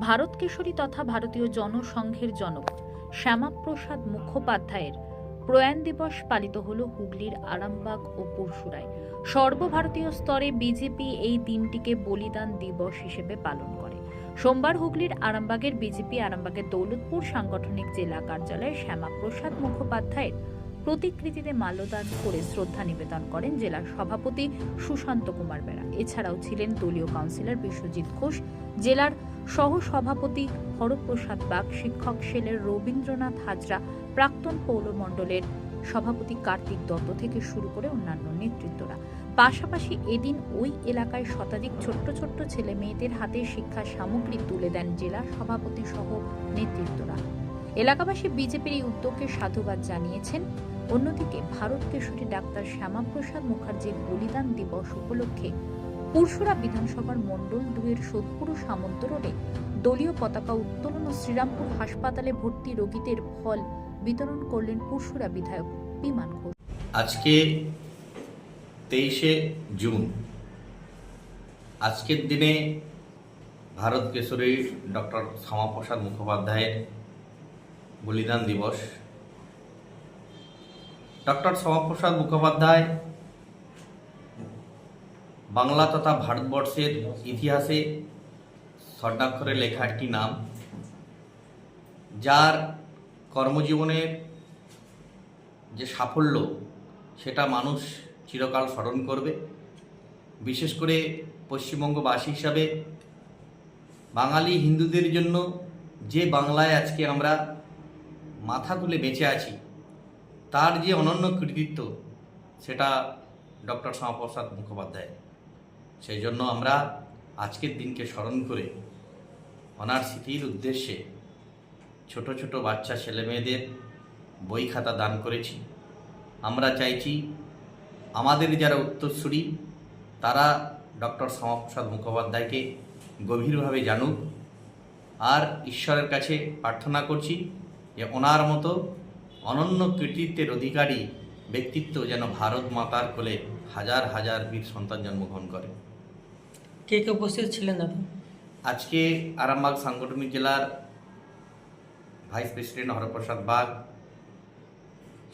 ভারত কেশরী তথা ভারতীয় জনসংঘের জনক শ্যামাপ্রসাদ মুখোপাধ্যায়ের প্রয়াণ দিবস পালিত হল হুগলির আরামবাগ ও পরশুরায়। সর্বভারতীয় স্তরে বিজেপি এই দিনটিকে বলিদান দিবস হিসেবে পালন করে। সোমবার হুগলির আরামবাগের বিজেপি আরামবাগের দৌলতপুর সাংগঠনিক জেলা কার্যালয়ে শ্যামাপ্রসাদ মুখোপাধ্যায়ের প্রতিকৃতিতে মাল্যদান করে শ্রদ্ধা নিবেদন করেন জেলার সভাপতি সুশান্ত কুমার বেড়া। এছাড়াও ছিলেন দলীয় কাউন্সিলর বিশ্বজিৎ ঘোষ জেলার সহ সভাপতি হরপ্রসাদ বাগ, শিক্ষক সেলের রবীন্দ্রনাথ হাজরা, প্রাক্তন পৌরমণ্ডলের সভাপতি কার্তিক দত্ত থেকে শুরু করে অন্যান্য নেতৃত্বরা। পাশাপাশি এদিন ওই এলাকায় শতাধিক ছোট্ট ছোট্ট ছেলে মেয়েদের হাতে শিক্ষা সামগ্রী তুলে দেন জেলা সভাপতি সহ নেতৃত্বরা। এলাকাবাসী বিজেপির এই উদ্যোগকে সাধুবাদ জানিয়েছেন। অন্যদিকে ভারত কেশরী ডাক্তার শ্যামাপ্রসাদ মুখার্জির বলিদান দিবস উপলক্ষে পুরসুরা বিধানসভার মণ্ডল দুয়ের সোদপুর সামন্ত রোডে দলীয় পতাকা উত্তোলন ও শ্রীরামপুর হাসপাতালে ভর্তি রোগীদের ফল বিতরণ করলেন পুরসুরা বিধায়ক বিমান ঘোষ। আজকে তেইশে জুন। আজকের দিনে ভারত কেশরী ডক্টর শ্যামাপ্রসাদ মুখোপাধ্যায়ের বলিদান দিবস। ডক্টর শ্যামাপ্রসাদ মুখোপাধ্যায় বাংলা তথা ভারতবর্ষের ইতিহাসে স্বর্ণাক্ষরে লেখা একটি নাম, যার কর্মজীবনের যে সাফল্য, সেটা মানুষ চিরকাল স্মরণ করবে। বিশেষ করে পশ্চিমবঙ্গবাসী হিসাবে বাঙালি হিন্দুদের জন্য যে বাংলায় আজকে আমরা মাথা তুলে বেঁচে আছি, তার যে অনন্য কৃতিত্ব, সেটা ডক্টর শ্যামাপ্রসাদ মুখোপাধ্যায় সেই জন্য আমরা আজকের দিনকে স্মরণ করে ওনার স্মৃতির উদ্দেশ্যে ছোট ছোট বাচ্চা ছেলেমেয়েদের বই খাতা দান করেছি। আমরা চাইছি আমাদের যারা উত্তরসূরি, তারা ডক্টর শ্যামাপ্রসাদ মুখোপাধ্যায়কে গভীরভাবে জানুক। আর ঈশ্বরের কাছে প্রার্থনা করছি যে ওনার মতো অনন্য কৃতিত্বের অধিকারী ব্যক্তিত্ব যেন ভারত মাতার কোলে হাজার হাজার বীর সন্তান জন্মগ্রহণ করে। কে কে উপস্থিত ছিলেন দাদা আজকে আরামবাগ সাংগঠনিক জেলার ভাইস প্রেসিডেন্ট হরপ্রসাদ বাগ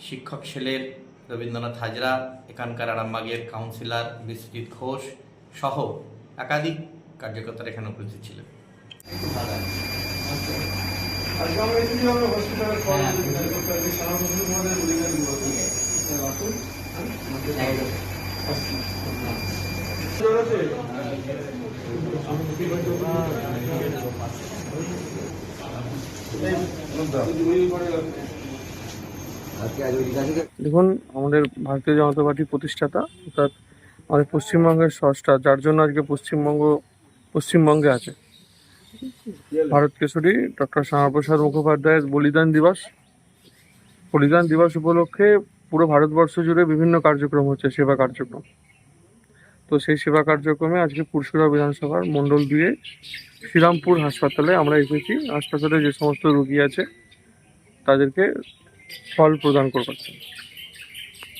শিক্ষক ছেলের রবীন্দ্রনাথ হাজরা এখানকার আরামবাগের কাউন্সিলর বিশ্বজিৎ ঘোষ সহ একাধিক কার্যকর্তারা এখানে উপস্থিত ছিলেন। আজকে দেখুন, আমাদের ভারতীয় জনতা পার্টির প্রতিষ্ঠাতা, অর্থাৎ আমাদের পশ্চিমবঙ্গের স্রষ্টা, যার জন্য আজকে পশ্চিমবঙ্গ, পশ্চিমবঙ্গে আছে। ভারত কেশরী, ডক্টর শ্যামাপ্রসাদ মুখোপাধ্যায়ের বলিদান দিবস। বলিদান দিবস উপলক্ষে পুরো ভারতবর্ষ জুড়ে বিভিন্ন কার্যক্রম হচ্ছে, সেবা কার্যক্রম। তো সেই সেবা কার্যক্রমে আজকে পুরসুরা বিধানসভার মণ্ডল দিয়ে শ্রীরামপুর হাসপাতালে আমরা এসেছি। হাসপাতালে যে সমস্ত রোগী আছে, তাদেরকে ফল প্রদান করবার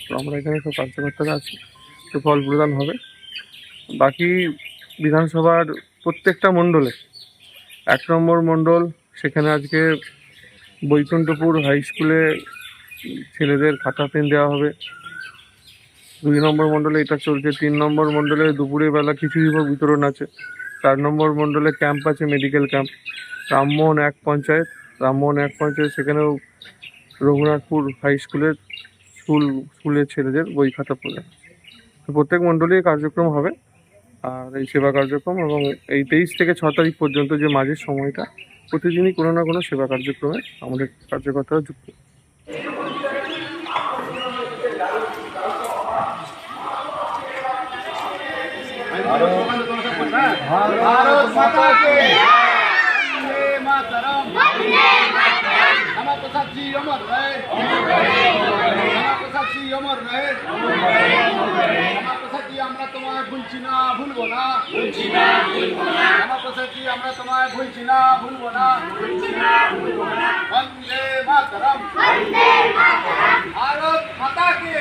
তো আমরা এখানে সব কার্যকর্তারা আছি, তো ফল প্রদান হবে। বাকি বিধানসভার প্রত্যেকটা মণ্ডলে, এক নম্বর মণ্ডল, সেখানে আজকে বৈকুণ্ঠপুর হাই স্কুলে ছেলেদের খাতা পেন দেওয়া হবে। দুই নম্বর মণ্ডলে এটা চলছে, তিন নম্বর মণ্ডলে দুপুরের বেলা খিচুড়ি ভোগ বিতরণ আছে, চার নম্বর মণ্ডলে ক্যাম্প আছে মেডিকেল ক্যাম্প রামমোহন এক পঞ্চায়েত, রামমোহন এক পঞ্চায়েত, সেখানেও রঘুনাথপুর হাই স্কুলের স্কুল স্কুলের ছেলেদের বই খাতা প্রদান প্রত্যেক মণ্ডলে এই কার্যক্রম হবে, আর এই সেবা কার্যক্রম এবং এই তেইশ থেকে ছ তারিখ পর্যন্ত যে মাঝের সময়টা, প্রতিদিনই কোনো না কোনো সেবা কার্যক্রমে আমাদের কার্যকর্তারা যুক্ত। भारत माता के वंदे मातरम श्यामा प्रसाद जी अमर रहे শ্যামা প্রসাদ জি অমর রহে শ্যামা প্রসাদ জি আমরা তোমায় ভুলছি না ভুলবো না ভুলছি না ভুলবো না শ্যামা প্রসাদ জি আমরা তোমায় ভুলছি না ভুলবো না ভুলছি না ভুলবো না বন্দে মাতরম বন্দে মাতরম ভারত মাতা কে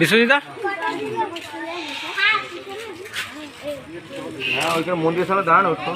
বিশ্বজিৎদা? হ্যাঁ ওইখানে মন্দিরের সামনে দাঁড়ানো হতো